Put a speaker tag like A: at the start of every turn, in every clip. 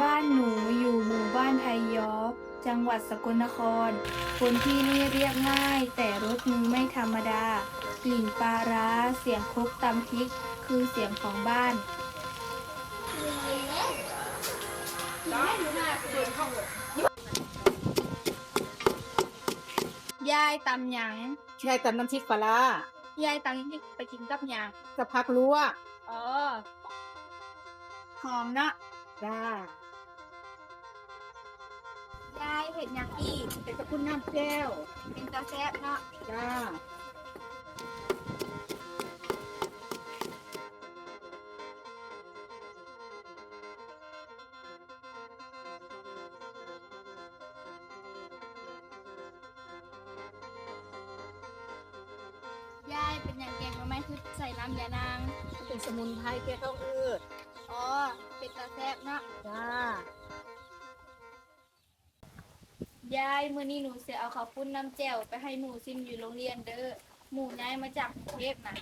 A: บ้านหนูอยู่หมู่บ้านไทยย้อจังหวัดสกลนคร คนที่นี่เรียกง่าย แต่รสมือไม่ธรรมดา กลิ่นปลาร้า เสียงครกตำพริก คือเสียงของบ้าน ยายตำหยัง
B: ยายตำน้ำพริกปลาร้ายา
A: ยตำนี่ไปกินกับหยัง
B: สักพักรู้ว่า
A: อ๋อหอมเนาะ
B: จ้ายา
A: ยเห็ดหยังอีก
B: เป็นกระพุ้นน้ำแก้ว
A: เป็นตาแซ่บเนาะ
B: จ้า
A: ยายเป็นอย่างแกงมาไหมคือใส่น้ำยานาง
B: เป็นสมุนไพรแก้ท้องอืด
A: อ๋อเป็นตาแซ่บเนาะ
B: จ้ายา
A: ยมื้อนี้หนูเสียเอาข้าวปุ้นน้ำแจ่วไปให้หมูซิมอยู่โรงเรียนเด้อหมูย้ายมาจากกรุงเทพนะ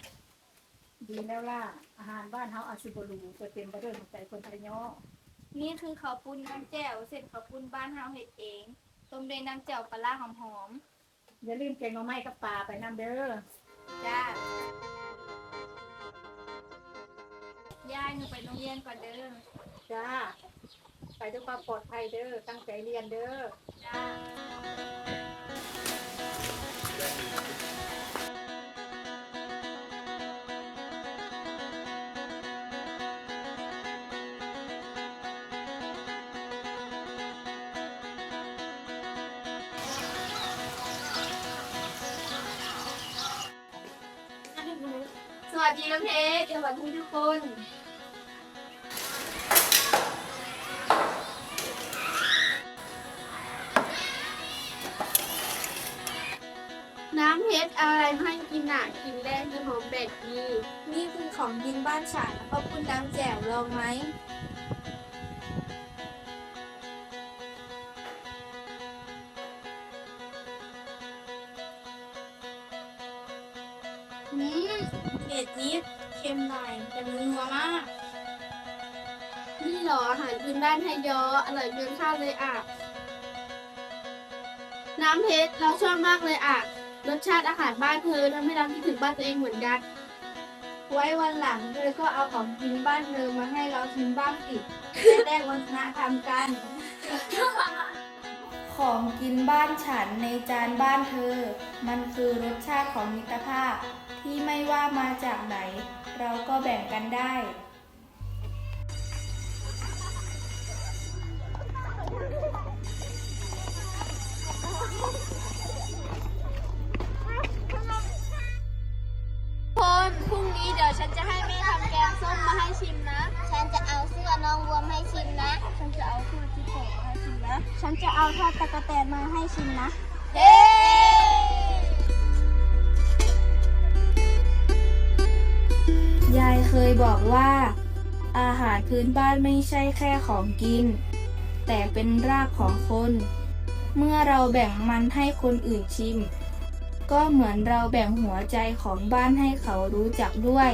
B: ดีแล้วล่ะ อาหารบ้านเฮาอาซิบรูเปิดเต็มไปด้วยหัวใจคนไทยเนาะ
A: นี่คือข้าวปุ้นน้ำแจ่วเสร็จข้าวปุ้นบ้านเฮาเฮ็ดเองต้มด้วยน้ำแจ่วปลาร้าหอม
B: อย่าลืมแกงหน่อไม้กับปลาไปน้ำเด้อ
A: ๆจ้า ยายหนูไปโรงเรียนก่อนเด้อ
B: จ้า ไปด้วยความปลอดภัยเด้อ ตั้งใจเรียนเด้อ
A: จ้าสวัสดีน้องเพชรสวัสดีทุกคน ให้กินหนากินแรกคือหอมเบ็ดดีนี่คือของกินบ้านฉันขอบคุณน้ำแจ่วลองไหม อืมเผ็ดนิดเค็มหน่อยแต่มันนัวมาก นี่เหรออาหารพื้นบ้านไทยยออร่อยเกินคาดเลยอะ น้ำเพชรเราชอบมากเลยอะ รสชาติอาหารบ้านเธอทำให้เราคิดถึงบ้านตัวเองเหมือนกัน ไว้วันหลังเธอก็เอาของกินบ้านเธอมาให้เราชิมบ้างสิจะแลกวัฒนธรรมกัน ของกินบ้านฉันในจานบ้านเธอ มันคือรสชาติของมิตรภาพที่ไม่ว่ามาจากไหน เราก็แบ่งกันได้
C: ฉันจะ
D: เอาทอดตะกะแตนมาให้ชิมนะ
C: เฮ้
A: ยายเคยบอกว่า อาหารพื้นบ้านไม่ใช่แค่ของกิน แต่เป็นรากของคน เมื่อเราแบ่งมันให้คนอื่นชิม ก็เหมือนเราแบ่งหัวใจของบ้านให้เขารู้จักด้วย